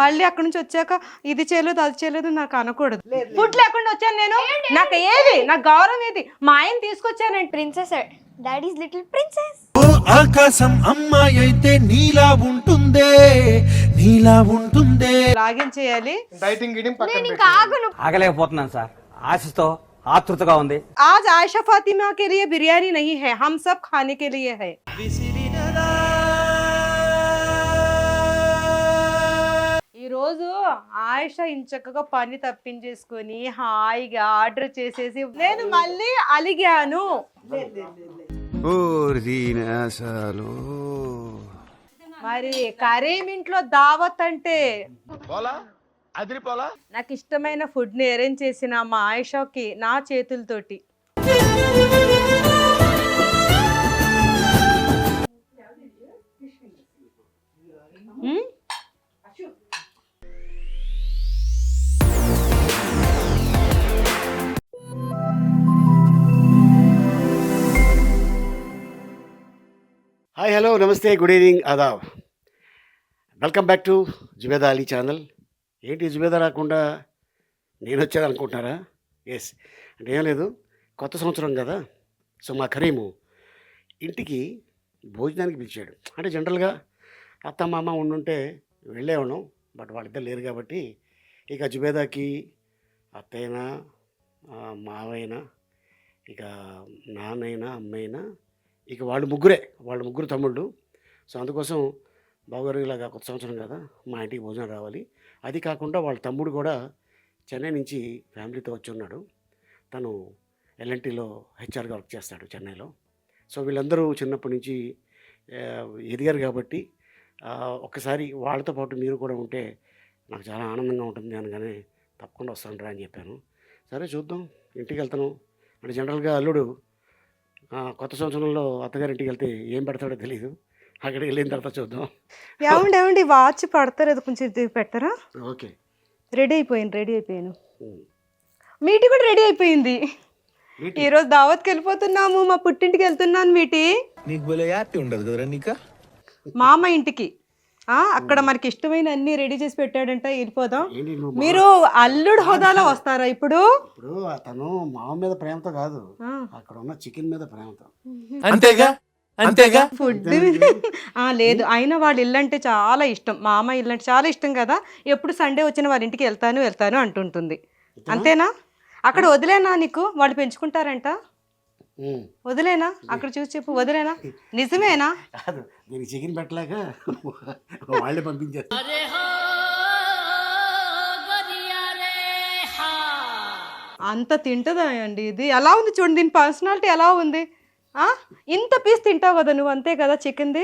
మళ్ళీ అక్కడ నుంచి వచ్చాక ఇది చేయలేదు అది చేయలేదు నాకు అనకూడదు ఫుడ్ లేకుండా వచ్చాను నేను నాకు ఏది నాకు గౌరవం ఏది మా ఆయన తీసుకొచ్చానంటే ప్రిన్సెస్ డాడీస్ లిటిల్ ప్రిన్సెస్ ఓ ఆకాశం అమ్మాయి అయితే నీలా ఉంటుందే నీలా ఉంటుందే లాగిన్ చేయాలి డైటింగ్ గిడింగ్ పక్కన నేను ఇంకా ఆగను ఆగలేకపోతున్నాను సార్ ఆశతో ఆతృతగా ఉంది आज आयशा फातिमा के लिए बिरयानी नहीं है हम सब खाने के लिए है ఈ రోజు ఆయుష ఇంచక్కగా పని తప్పించేసుకొని హాయిగా ఆర్డర్ చేసేసి నేను మళ్ళీ అలిగాను. మరి కరీం ఇంట్లో దావత్ అంటే నాకు ఇష్టమైన ఫుడ్ని అరేంజ్ చేసిన మా ఆయుషకి నా చేతులతోటి. హ్మ్? హాయ్ హలో నమస్తే good evening Aadab welcome back to Zubeda Ali channel ఏంటి జుబేదా రాకుండా నేను వచ్చాను అనుకుంటున్నారా ఎస్ అంటే ఏం లేదు కొత్త సంవత్సరం కదా. సో మా కరీము ఇంటికి భోజనానికి పిలిచాడు. అంటే జనరల్గా అత్త మామ ఉండుంటే వెళ్ళేవాళ్ళం బట్ వాళ్ళిద్దరు లేరు కాబట్టి ఇక జుబేదాకి అత్తైనా మావైనా ఇక నాన్నైనా అమ్మైనా ఇక వాళ్ళు ముగ్గురే వాళ్ళ ముగ్గురు తమ్ముళ్ళు. సో అందుకోసం బావగారు ఇలాగా కొత్త సంవత్సరం కదా మా ఇంటికి భోజనం రావాలి. అది కాకుండా వాళ్ళ తమ్ముడు కూడా చెన్నై నుంచి ఫ్యామిలీతో వచ్చి ఉన్నాడు. తను ఎల్ఎన్టీలో హెచ్ఆర్గా వర్క్ చేస్తాడు చెన్నైలో. సో వీళ్ళందరూ చిన్నప్పటి నుంచి ఎదిగారు కాబట్టి ఒక్కసారి వాళ్ళతో పాటు మీరు కూడా ఉంటే నాకు చాలా ఆనందంగా ఉంటుంది అనగానే తప్పకుండా వస్తాను రా అని చెప్పాను. సరే చూద్దాం ఇంటికి వెళ్తాను. అంటే జనరల్గా అల్లుడు కొత్త సంవత్సరంలో అత్తగారింటికి వెళ్తే ఏం పెడతాడో తెలియదు అక్కడికి వెళ్ళిన తర్వాత చూద్దాం. ఏమండి ఏమండి వాచ్ పడతారు కొంచెం ఇది పెట్టరా? ఓకే. రెడీ అయిపోయాను రెడీ అయిపోయాను. మీటి కూడా రెడీ అయిపోయింది. మీటి? ఈ రోజు దావత్కి వెళ్ళిపోతున్నాము మా పుట్టింటికి వెళ్తున్నాను మీటి. నీకు భలే హ్యాపీ ఉండదు కదరా నీకా? మామ ఇంటికి. అక్కడ మనకి ఇష్టమైన అన్ని రెడీ చేసి పెట్టాడంట వెళ్ళిపోదాం. మీరు అల్లుడు హోదాలో వస్తారా ఇప్పుడు? ఇప్పుడు తను మామ మీద ప్రేమతో కాదు అక్కడ ఉన్న చికెన్ మీద ప్రేమతో. అంతేగా? అంతేగా? ఫుడ్ ఆ, లేదు. అయినా వాళ్ళ ఇల్లు అంటే చాలా ఇష్టం. మా అమ్మ ఇల్లు అంటే చాలా ఇష్టం కదా. ఎప్పుడు సండే వచ్చిన వాళ్ళ ఇంటికి వెళ్తాను వెళ్తాను అంటుంటుంది. అంతేనా? అక్కడ వదిలేనా నీకు? వాళ్ళు పెంచుకుంటారంట. వదిలేనా? అక్కడ చూసి చెప్పు వదిలేనా? నిజమేనా? కాదు. దీనికి చికెన్ పెట్టలేక వాళ్ళే పంపించారు అంత తింటదా అండి ఇది? ఎలా ఉంది చూడండి దీని పర్సనాలిటీ ఎలా ఉంది? ఆ? ఇంత పీస్ తింటావు కదా నువ్వు అంతే కదా చికెన్ది?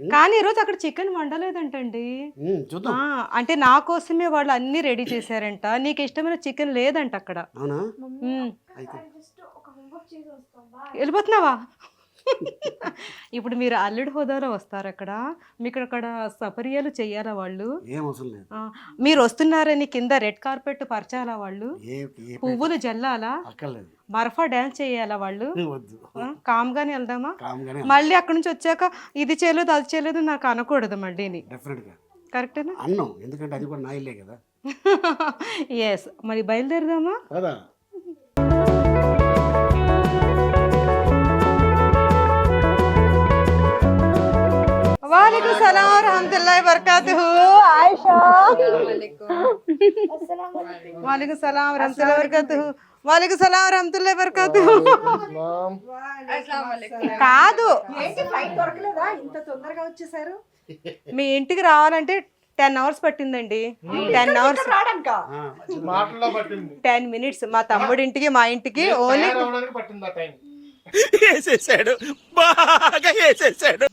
కానీ ఈరోజు అక్కడ చికెన్ వండలేదంటండి. ఉమ్, చూద్దాం. ఆ, అంటే నా కోసమే వాళ్ళు అన్ని రెడీ చేశారంట. నీకు ఇష్టమైన చికెన్ లేదంట అక్కడ. అవునా. అయితే. వెళ్ళిపోతున్నావా? ఇప్పుడు మీరు అల్లుడు హోదాలో వస్తారు అక్కడ. మీకు అక్కడ సపర్యాలు చెయ్యాలా వాళ్ళు? మీరు వస్తున్నారని కింద రెడ్ కార్పెట్ పరచాలా వాళ్ళు? పువ్వులు జల్లాలా? బర్ఫా డాన్స్ చేయాలా వాళ్ళు? వద్దు. ఆ, కామ్గానే వెళ్దామా? మళ్ళీ అక్కడ నుంచి వచ్చాక ఇది చేయలేదు అది చేయలేదు నాకు అనకూడదు డెఫినెట్గా కరెక్టేనా అన్నం ఎందుకంటే అది కూడా నా కదా. ఎస్ మరి బయలుదేరదామా? वालेकुम सलाम और रहमतुल्लाहि बरकातहू आयशा वालेकुम सलाम रहमतुल्लाहि बरकातहू वालेकुम सलाम रहमतुल्लाहि बरकातहू కాదు మీ ఇంటికి రావాలంటే టెన్ అవర్స్ పట్టిందండి టెన్ అవర్స్ మాటల్లో పట్టింది టెన్ మినిట్స్ మా తమ్ముడి ఇంటికి మా ఇంటికి ఓన్లీ రావడానికి పట్టింది ఆ టైం వేసేసాడు బాగా వేసేసాడు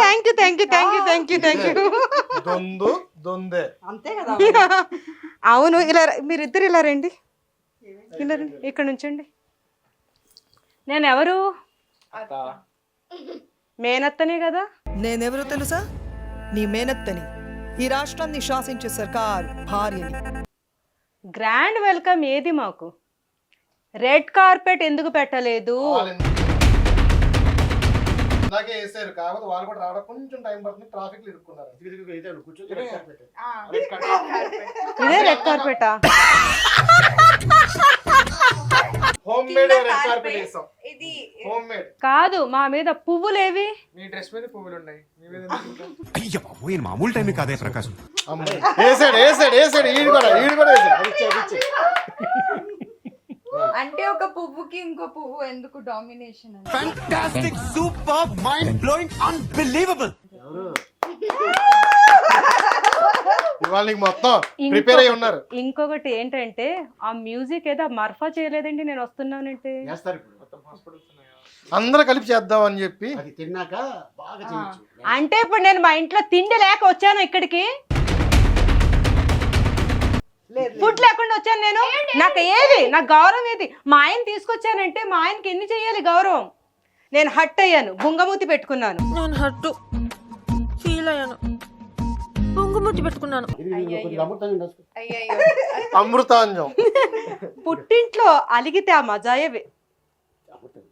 thank you thank you thank you thank you thank you దొందు దొందే. అవును ఇలా మీరిద్దరు ఇలా రండి. ఇలా రండి ఇక్కడ నుంచండి. నేను ఎవరు మేనత్తనే కదా? నేనెవరో తెలుసా? నీ మేనత్తని. ఈ రాష్ట్రాన్ని శాసించే సర్కార్ భార్యని. గ్రాండ్ వెల్కమ్ ఏది మాకు? రెడ్ కార్పెట్ ఎందుకు పెట్టలేదు? ఇందాక వేసారు. కాకపోతే వాళ్ళు కూడా రావడం కొంచెం టైం పడుతుంది. ట్రాఫిక్లో ఇరుక్కున్నారు కూర్చో. ఇదే red కార్పెటా. Home made red carpet. వేసాం. ఇది హోమ్ మేడ్. కాదు మా మీద పువ్వులేవి? మీ డ్రెస్ మీద పువ్వులు ఉన్నాయి మీ మీద అయ్య బాబోయ్ మామూలు టైం కాదే ప్రకాశం. వేసాడు వేసాడు వేసాడు. ఈడు కూడా ఈడు కూడా వేసాడు అది ఇచ్చే, అది ఇచ్చే. అంటే ఒక పువ్వుకి ఇంకో పువ్వు ఎందుకు domination fantastic super mind blowing unbelievable ఎవరు? ఇవాళ నీకు మొత్తం ప్రిపేర్ అయి ఉన్నారు. ఇంకొకటి ఏంటంటే ఆ మ్యూజిక్ ఏదో మర్ఫా చేయలేదండి నేను వస్తున్నానంటే. అందరూ కలిపి చేద్దాం అని చెప్పి. అది తిన్నాక బాగా చేయొచ్చు. అంటే ఇప్పుడు నేను మా ఇంట్లో తిండి లేక వచ్చాను ఇక్కడికి. ఫుడ్ లేకుండా వచ్చాను నేను. నాకు ఏది? నాకు గౌరవం ఏది? మా ఆయన తీసుకొచ్చానంటే మా ఆయనకి ఎన్ని చెయ్యాలి గౌరవం? నేను హట్ అయ్యాను బుంగమూతి పెట్టుకున్నాను. నేను హట్టు ఫీల్ అయ్యాను. పొంగుముద్దు పెట్టుకున్నాను. అమృతాంజం పుట్టింట్లో అలిగితే ఆ మజాయే వే- అమృతం.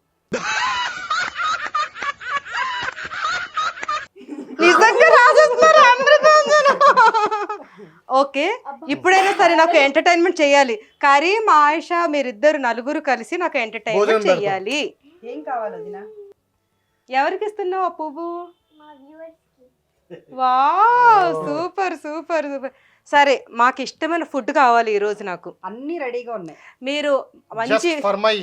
నిజంగా రాసేస్తున్నారు? అమృతాంజనం ఓకే. ఇప్పుడైనా సరే నాకు ఎంటర్టైన్మెంట్ చేయాలి. కరీం ఆయిషా మీరిద్దరు నలుగురు కలిసి నాకు ఎంటర్టైన్మెంట్. చెయ్యాలి ఏం కావాలి వదినా? ఎవరికి ఇస్తున్నావు ఆ పువ్వు? వా సూపర్ సూపర్ సూపర్. సరే మాకు ఇష్టమైన ఫుడ్ కావాలి ఈ రోజు నాకు. అన్ని రెడీగా ఉన్నాయి. మీరు మంచి మై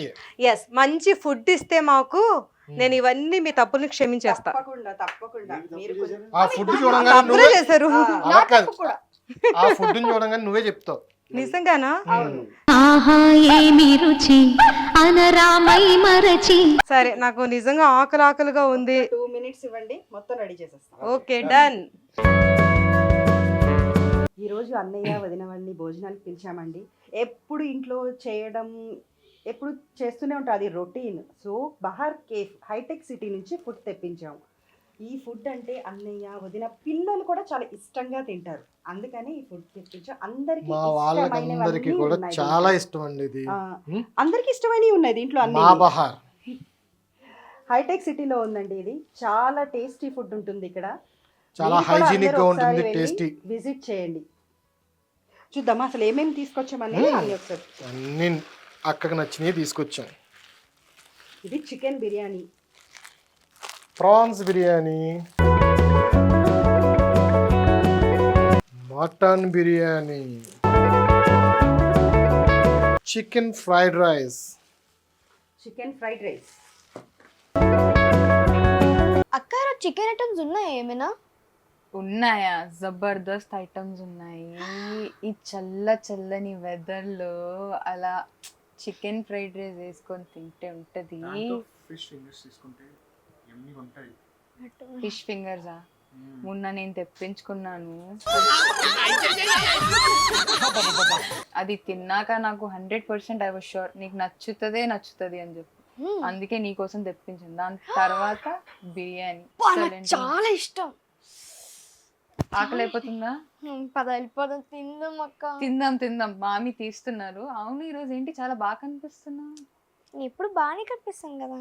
ఎస్ మంచి ఫుడ్ ఇస్తే మాకు నేను ఇవన్నీ మీ తప్పుల్ని క్షమించేస్తా. తప్పకుండా తప్పకుండా. మీరు కొంచెం- ఆ ఫుడ్ చూడంగానే తప్పులే నువ్వే చేశారు. అలా కాదు. ఆ ఫుడ్ చూడంగానే నువ్వే చెప్తావు. నిజంగానా? ఆహా ఏమి రుచి అనరామై మరచి. సరే నాకు నిజంగా ఆకలి ఆకలిగా ఉంది టూ మినిట్స్ ఇవ్వండి మొత్తం రెడీ చేసేస్తాం ఓకే డన్. ఈ రోజు అన్నయ్య వదిన వాళ్ళని భోజనానికి పిలిచామండి. ఎప్పుడు ఇంట్లో చేయడం ఎప్పుడు చేస్తూనే ఉంటాం అది routine. So Bahar cafe hitech city నుంచి ఫుడ్ తెప్పించాం. ఈ ఫుడ్ అంటే అన్నయ్య వదిన పిల్లలు కూడా చాలా ఇష్టంగా తింటారు. అందుకని ఈ ఫుడ్ తెప్పించాం. అందరికి కూడా చాలా ఇష్టం అండి ఇది? అందరికి ఇష్టమైనవి ఉన్నాయి దీంట్లో అన్ని. బహార్. హైటెక్ సిటీలో ఉందండి ఇది. చాలా టేస్టీ ఫుడ్ ఉంటుంది ఇక్కడ. చాలా hygienic గా ఉంటుంది, tasty. విజిట్ చేయండి. చూద్దామా అసలు ఏమేమి తీసుకొచ్చామని అన్ని ఒకసారి. అక్కకి నచ్చినవి తీసుకొచ్చాం ఇది chicken biryani. Prawns biryani. Mutton biryani. Chicken fried rice. Chicken fried rice. అక్క చికెన్ ఐటమ్స్ ఉన్నాయా ఏమైనా? ఉన్నాయా? జబర్దస్త్ ఐటమ్స్ ఉన్నాయి. ఈ చల్ల చల్లని వెదర్లో అలా చికెన్ ఫ్రైడ్ రైస్ వేసుకొని తింటే ఉంటది. ఫిష్ ఫింగర్స్ తీసుకుంటే ఉంటాయి? ఫిష్ ఫింగర్సా? మొన్న నేను తెప్పించుకున్నాను. అది తిన్నాక నాకు hundred percent I was sure. నీకు నచ్చుతుందే నచ్చుతుంది అని చెప్పి. అందుకే నీకోసం తెప్పించాను. దాని తర్వాత బిర్యానీ? చాలా ఇష్టం. ఆకలి అయిపోతుందా పద వెళ్ళిపోదాం. తిందాం అక్క. తిందాం తిందాం. మామి తీస్తున్నారు. అవును ఈ రోజు ఏంటి? చాలా బాగా కనిపిస్తున్నావు నేను ఎప్పుడు బాగానే కనిపిస్తాను కదా.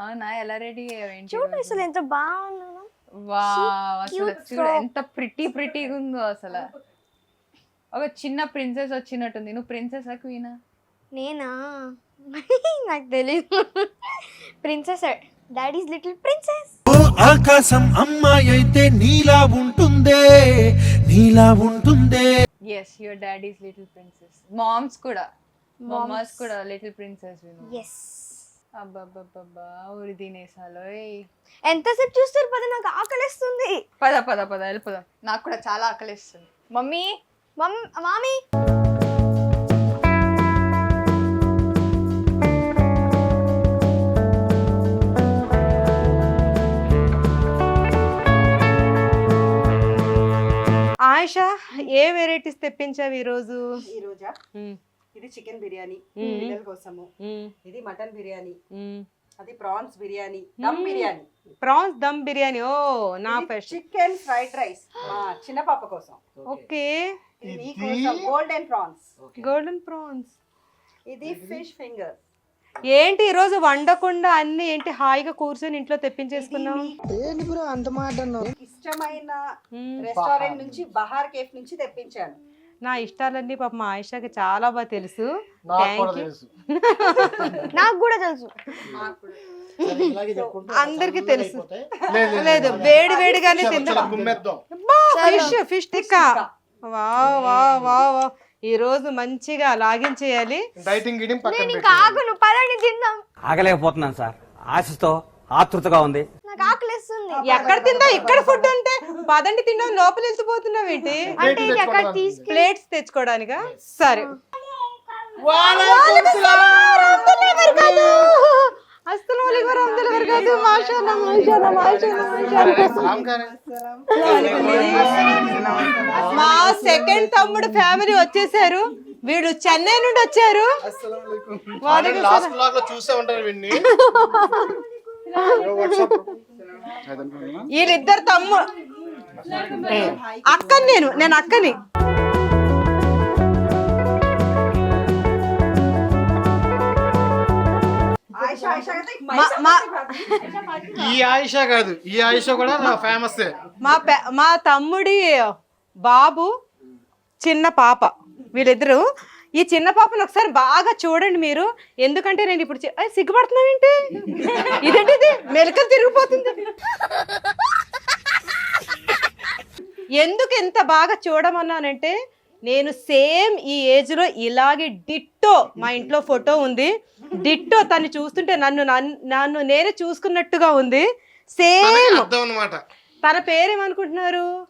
అవునా ఎలా రెడీ అయ్యావేంటి చూడు? అసలు ఎంత బాగున్నాను. వావ్ అసలు చూడు. ఎంత ప్రిటీ ప్రిటీగా ఉందో అసలు. ఒక చిన్న ప్రిన్సెస్ వచ్చినట్టుంది. నువ్వు ప్రిన్సెస్ క్వీనా నేనా? నాకు తెలియదు ప్రిన్సెస్ డాడీస్ లిటిల్ ప్రిన్సెస్ ఓ ఆకాశం అమ్మాయి అయితే నీలా ఉంటుందే నీలా ఉంటుందే. Yes your daddy's little princess mom's కూడా మామాస్ కూడా లిటిల్ ప్రిన్సెస్ ఎస్ అబ్బాబ్బాబ్బా ఊరి తినేసాలో ఎంతసేపు చూస్తారు? పద నాకు ఆకలిస్తుంది. పద పద పద వెళ్ళిపోదాం. నాకు కూడా చాలా ఆకలిస్తుంది. మమ్మీ? Mum mummy? ఆయిషా ఏ వెరైటీస్ తెప్పించావు ఈ రోజు ఈ రోజా ఇది చికెన్ బిర్యానీ. పిల్లల కోసము. ఇది మటన్ బిర్యానీ అది ప్రాన్స్ బిర్యానీ. దమ్ బిర్యానీ. ప్రాన్స్ దమ్ బిర్యానీ. ఓ నా ఫెస్ట్ చికెన్ ఫ్రైడ్ రైస్ చిన్న పాప కోసం. Okay. Golden prawns. Golden prawns. ఇది ఫిష్ ఫింగర్. ఏంటి ఈ రోజు వండకుండా అన్ని ఏంటి హాయిగా కూర్చొని ఇంట్లో తెప్పించేసుకున్నావు? మీకు ఇష్టమైన రెస్టారెంట్ నుంచి బహార్ కేఫ్ నుంచి తెప్పించాను. నా ఇష్టాలన్నీ పాప మా ఆయిషాకి చాలా బాగా తెలుసు. నాకు కూడా Thank you. తెలుసు. నాకు కూడా తెలుసు. అందరికీ తెలుసు. లేదు వేడి వేడిగానే గుమ్మేద్దాం ఫిష్ ఫిష్ టిక్కా. వా వా వా వా ఈ రోజు మంచిగా లాగించేయాలి డైటింగ్ నేను పెట్టు. ఇంకా ఆగును పదండి తిందాం. ఆగలేకపోతున్నాను సార్. ఆశతో ఆతృతగా ఉంది. నాకు ఆకలిస్తుంది. ఎక్కడ తిందా? ఇక్కడ ఫుడ్ ఉంటే పదండి తిందాం లోపల వెళ్తున్నావు ఏంటి అంటే ఇది ఎక్కడ తీసుకు ప్లేట్స్ తెచ్చుకోవడానికా? సరే. మా సెకండ్ తమ్ముడు ఫ్యామిలీ వచ్చేసారు. వీడు చెన్నై నుండి వచ్చారు. ఆల్రెడీ లాస్ట్ బ్లాగ్లో చూసే ఉంటారు వీడిని. వీళ్ళిద్దరు తమ్ముడు అక్కని నేను నేను అక్కని. ఈ ఆయిషా కాదు. ఈ ఆయిషా కూడా ఫేమస్ మా పె- మా తమ్ముడి బాబు చిన్న పాప. వీళ్ళిద్దరు. ఈ చిన్న పాపను ఒకసారి బాగా చూడండి మీరు. ఎందుకంటే నేను ఇప్పుడు చి- అయ్, సిగ్గుపడుతున్నావేంటి ఇదేంటి ఇది మెలకలు తిరిగిపోతుంది. ఎందుకు ఎంత బాగా చూడమన్నానంటే నేను సేమ్ ఈ ఏజ్లో ఇలాగే డిట్టో మా ఇంట్లో ఫోటో ఉంది. డిట్టో తను చూస్తుంటే నన్ను నన్ను- నన్ను నేనే చూసుకున్నట్టుగా ఉంది. సేమ్ అనమాట తన పేరేమనుకుంటున్నారు?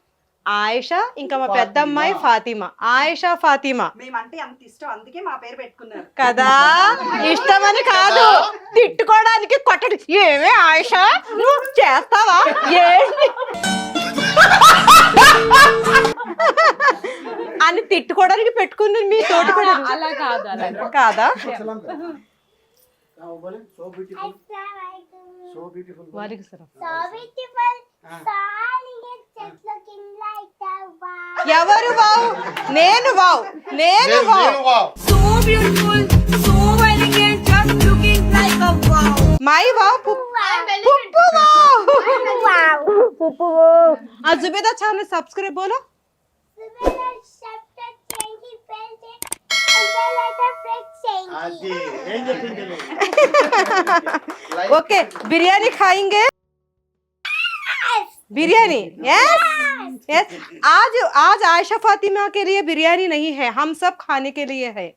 ఆయిషా ఇంకా మా పెద్దమ్మాయి ఫాతిమా. ఆయిషా ఫాతిమా. మేమంటే అంత ఇష్టం అందుకే మా పేరు పెట్టుకున్నారు. కదా? ఇష్టమని కాదు. తిట్టుకోవడానికి కొట్టడు. ఏమే ఆయిషా? నువ్వు చేస్తావా? ఏంటి? అని తిట్టుకోవడానికి పెట్టుకుంది మీ తోటి అలా కాదు అలా కాదా సో బ్యూటిఫుల్ సో బ్యూటిఫుల్ వారికి సరే. ఎవరు వావ్ నేను వావ్ నేను వావ్ నేను వావ్ మై వావ్ పు- పుప్పు వావ్ ఆ జుబేదా ఛానల్ సబ్స్క్రైబ్ బోలో అది ఏం చెప్పింది ओके बिरयानी खाएंगे बिरयानी यस यस आज आज आयशा फातिमा के लिए बिरयानी नहीं है हम सब खाने के लिए है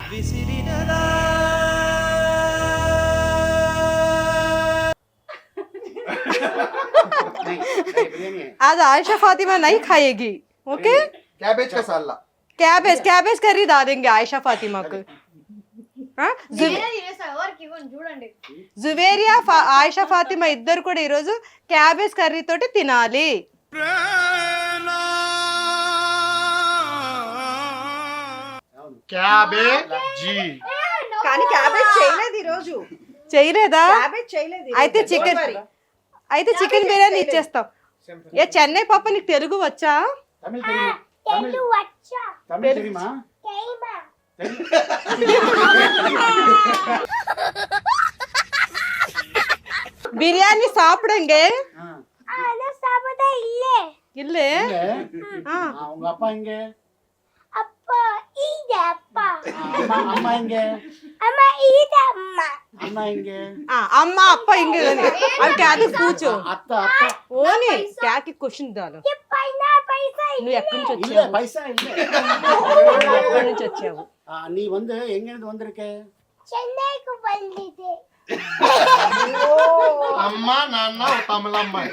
బిర్యానీ आज आयशा फातिमा नहीं खाएगी ओके క్యాబేజ్ కా సాల్లా कैबेज कैबेज करी डालेंगे आयशा फातिमा को జువేరియా ఫా- ఆయిషా ఫాతిమా ఇద్దరు కూడా ఈరోజు క్యాబేజ్ కర్రీ తోటి తినాలి. క్యాబేజీ. కానీ క్యాబేజ్ చేయలేదు ఈ రోజు చేయలేదా? క్యాబేజ్ చేయలేదు. ఈ అయితే. చికెన్. అయితే చికెన్ బిర్యానీ ఇచ్చేస్తాం. ఏ చెన్నై పాప నీకు తెలుగు వచ్చా? తమిళ్ బిర్యానీ சாப்பிடுங்க சாப்பிட இல்ல இல்ல அவங்க அப்பா எங்க அப்பா இங்க அப்பா அம்மா எங்க அம்மா இங்க அம்மா అమ్మ అప్ప ఇంగే అది క్యాకి కూర్చో. అత్త అత్త. ఓని క్యాకి క్వశ్చన్ దాలు. నువ్వు ఎక్కడి నుంచి వచ్చావు? ఎక్కడి నుంచి వచ్చావు? நீ வந்து எங்க இருந்து வந்திருக்க అమ్మ నాన్న ఓ తమిళ అమ్మాయి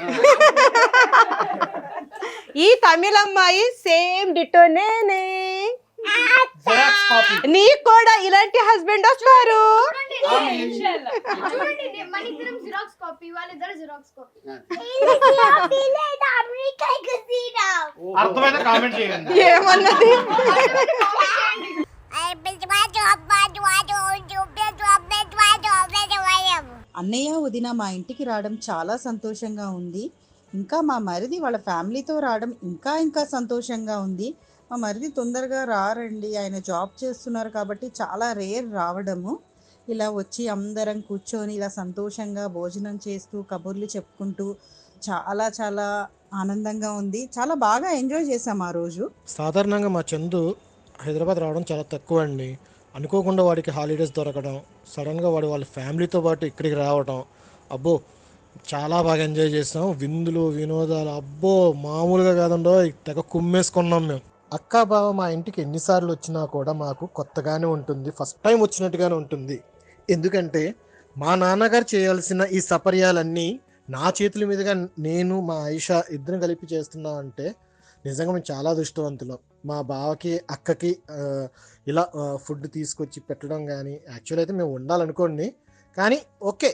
ఈ తమిళ అమ్మాయి సేమ్ డిటో నేనే జెరాక్స్ కాపీ నీకు కూడా ఇలాంటి హస్బెండ్ వస్తారు చూడండి మన ఇద్దరం జిరాక్స్ కాపీ వాళ్ళిద్దరు జిరాక్స్ కాపీ అర్థమైన కామెంట్ చేయండి ఏమన్నది అన్నయ్య వదిన మా ఇంటికి రావడం చాలా సంతోషంగా ఉంది. ఇంకా మా మరిది వాళ్ళ ఫ్యామిలీతో రావడం ఇంకా ఇంకా సంతోషంగా ఉంది. మా మరిది తొందరగా రారండి ఆయన జాబ్ చేస్తున్నారు కాబట్టి చాలా రేర్ రావడము. ఇలా వచ్చి అందరం కూర్చొని ఇలా సంతోషంగా భోజనం చేస్తూ కబుర్లు చెప్పుకుంటూ చాలా చాలా ఆనందంగా ఉంది. చాలా బాగా ఎంజాయ్ చేసాం ఆ రోజు. సాధారణంగా మా చందు హైదరాబాద్ రావడం చాలా తక్కువ అండి. అనుకోకుండా వాడికి హాలిడేస్ దొరకడం సడన్గా వాడు వాళ్ళ ఫ్యామిలీతో పాటు ఇక్కడికి రావడం అబ్బో చాలా బాగా ఎంజాయ్ చేసాం. విందులు వినోదాలు అబ్బో మామూలుగా కాదండో తెగ కుమ్మేసుకున్నాం మేము. అక్క బావ మా ఇంటికి ఎన్నిసార్లు వచ్చినా కూడా మాకు కొత్తగానే ఉంటుంది ఫస్ట్ టైం వచ్చినట్టుగానే ఉంటుంది. ఎందుకంటే మా నాన్నగారు చేయాల్సిన ఈ సపర్యాలన్నీ నా చేతుల మీదుగా నేను మా ఆయిషా ఇద్దరం కలిపి చేస్తున్నా అంటే నిజంగా మేము చాలా దృష్టవంతులం మా బావకి అక్కకి ఇలా ఫుడ్ తీసుకొచ్చి పెట్టడం కానీ యాక్చువల్ అయితే మేము ఉండాలనుకోండి. కానీ ఓకే.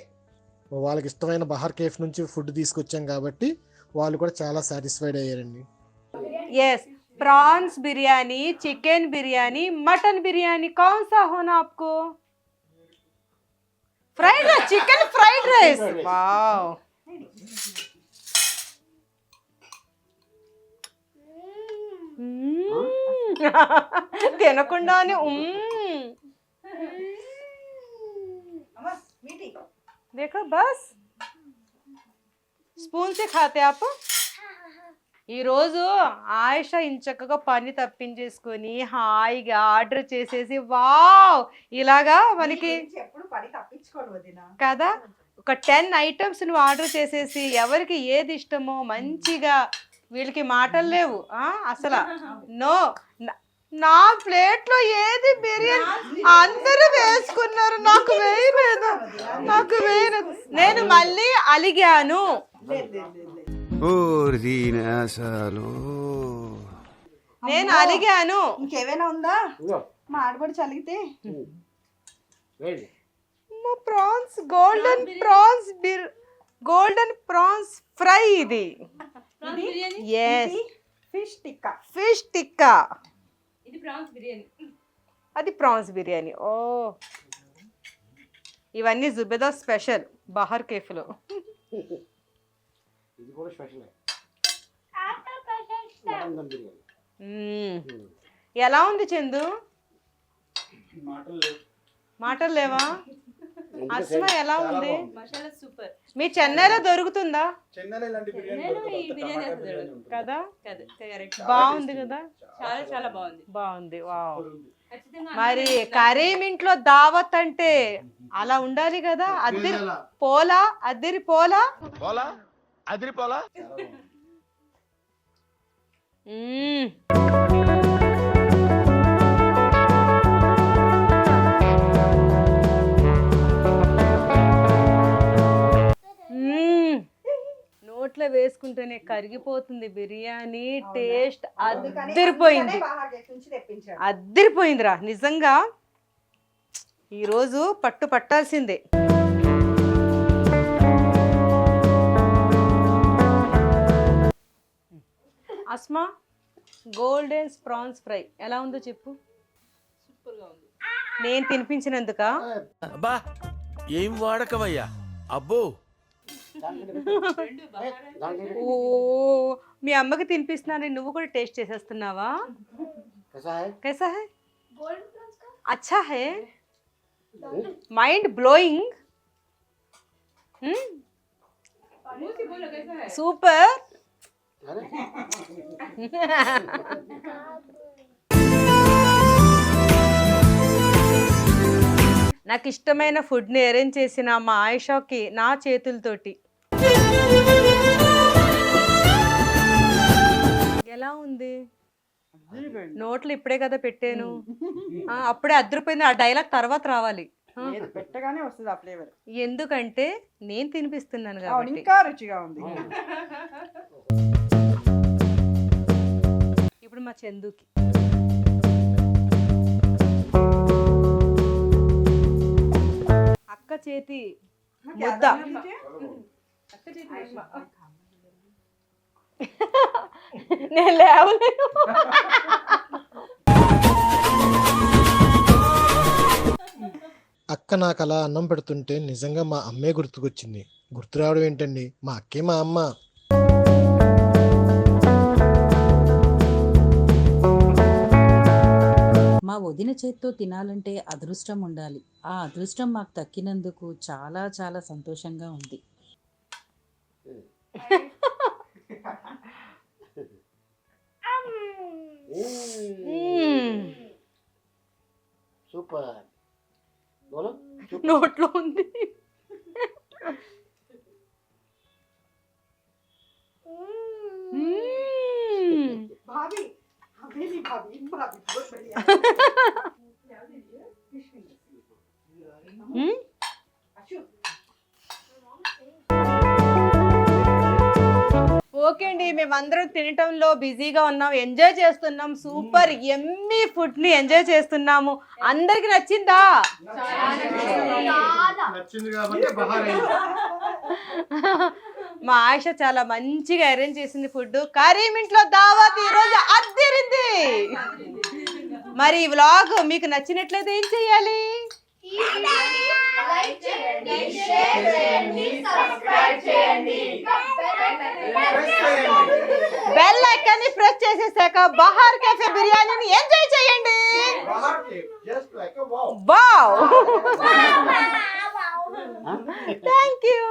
వాళ్ళకి ఇష్టమైన బహార్ కేఫ్ నుంచి ఫుడ్ తీసుకొచ్చాం కాబట్టి వాళ్ళు కూడా చాలా సాటిస్ఫైడ్ అయ్యారండి. Yes prawns biryani chicken biryani mutton biryani కౌన్ సా హోనా APCO? Fried rice chicken fried rice wow Mmm. తినకుండానే మ్మ్. देखो बस స్పూన్ से खाते आप ఈరోజు ఆయుష ఇంచక్కగా పని తప్పించేసుకొని హాయిగా ఆర్డర్ చేసేసి వావ్ ఇలాగా మనకి ఎప్పుడు పని తప్పించుకోను వదిన కదా ఒక టెన్ ఐటమ్స్ నువ్వు ఆర్డర్ చేసేసి ఎవరికి ఏది ఇష్టమో మంచిగా వీళ్ళకి మాటలు లేవు. ఆ, అసలు. నో. నా- ప్లేట్లో ఏది బిర్యానీ? అందరూ వేసుకున్నారు. నాకు వేయలేదు నాకు వేయలేదు నేను మళ్ళీ అలిగాను. నేను అలిగాను. ఇంకేమైనా ఉందా? మా ఆడబడి చలిగితే ప్రాన్స్ గోల్డెన్ ప్రాన్స్ బిర్ గోల్డెన్ ప్రాన్స్ ఫ్రై ఇది. Yes fish tikka. Fish tikka. అది ప్రాన్స్ బిర్యానీ. ఓ. ఇవన్నీ జుబేదా స్పెషల్ బహర్ కేఫ్లో. ఇది కూడా స్పెషల్. మ్మ్. ఎలా ఉంది చందు? మాటలు లేవా? అస్మా ఎలా ఉంది? మీ చెన్నైలో దొరుకుతుందా? కదా? బాగుంది కదా? చాలా చాలా బాగుంది. బాగుంది. వావ్. మరి కరీం ఇంట్లో దావత్ అంటే అలా ఉండాలి కదా? అద్దరి పోలా? అద్దరి పోలా? పోలా? అదిరిపోలా మ్మ్. నోట్లో వేసుకుంటేనే కరిగిపోతుంది. బిర్యానీ టేస్ట్ అద్దరిపోయింది. అద్దరిపోయిందిరా. నిజంగా ఈరోజు పట్టు పట్టాల్సిందే. అస్మా గోల్డెన్ ప్రాన్స్ ఫ్రై ఎలా ఉందో చెప్పు. నేను తినిపించినందుక? అబ్బా ఏం వాడకమయ్యా? అబ్బో ఓ మీ అమ్మకి తినిపిస్తున్నాను నువ్వు కూడా టేస్ట్ చేసేస్తున్నావా कैसा है अच्छा है माइंड ब्लोइंग सुपर నాకు ఇష్టమైన ఫుడ్ని అరేంజ్ చేసిన మా ఆయిషాకి నా చేతులతోటి ఎలా ఉంది? నోట్లు ఇప్పుడే కదా పెట్టాను. అప్పుడే అద్దరిపోయింది. ఆ డైలాగ్ తర్వాత రావాలి. పెట్టగానే వస్తుంది ఆ ఫ్లేవర్. ఎందుకంటే నేను తినిపిస్తున్నాను కాబట్టి. ఇంకా రుచిగా ఉంది. ఇప్పుడు మా చందుకి. అక్క చేతి ముద్ద. నేను లేవలేను అక్క నాకు అలా అన్నం పెడుతుంటే నిజంగా మా అమ్మే గుర్తుకొచ్చింది. గుర్తు రావడం ఏంటండి? మా అక్కే మా అమ్మ. మా వదిన చేత్తో తినాలంటే అదృష్టం ఉండాలి. ఆ అదృష్టం మాకు దక్కినందుకు చాలా చాలా సంతోషంగా ఉంది. మ్మ్. సూపర్ బోలో నోట్లో ఉంది మ్మ్. भाभी हमें भी भाभी भाभी बहुत बढ़िया మ్మ్. ఓకే అండి మేమందరం తినటంలో బిజీగా ఉన్నాం ఎంజాయ్ చేస్తున్నాం సూపర్ ఎమ్మీ ఫుడ్ని ఎంజాయ్ చేస్తున్నాము. అందరికి నచ్చిందా? నచ్చింది కాబట్టి బహార్ అయింది మా ఆయిష చాలా మంచిగా అరేంజ్ చేసింది ఫుడ్ కరీం ఇంట్లో దావత్ ఈ రోజు అద్దిరింది. మరి ఈ వ్లాగ్ మీకు నచ్చినట్లయితే ఏం చేయాలి లైక్ చేయండి షేర్ చేయండి సబ్స్క్రైబ్ చేయండి బెల్ ఐకాన్ని ప్రెస్ చేసేసాక బహార్ కెఫే బిర్యానీని ఎంజాయ్ చేయండి just like wow wow thank you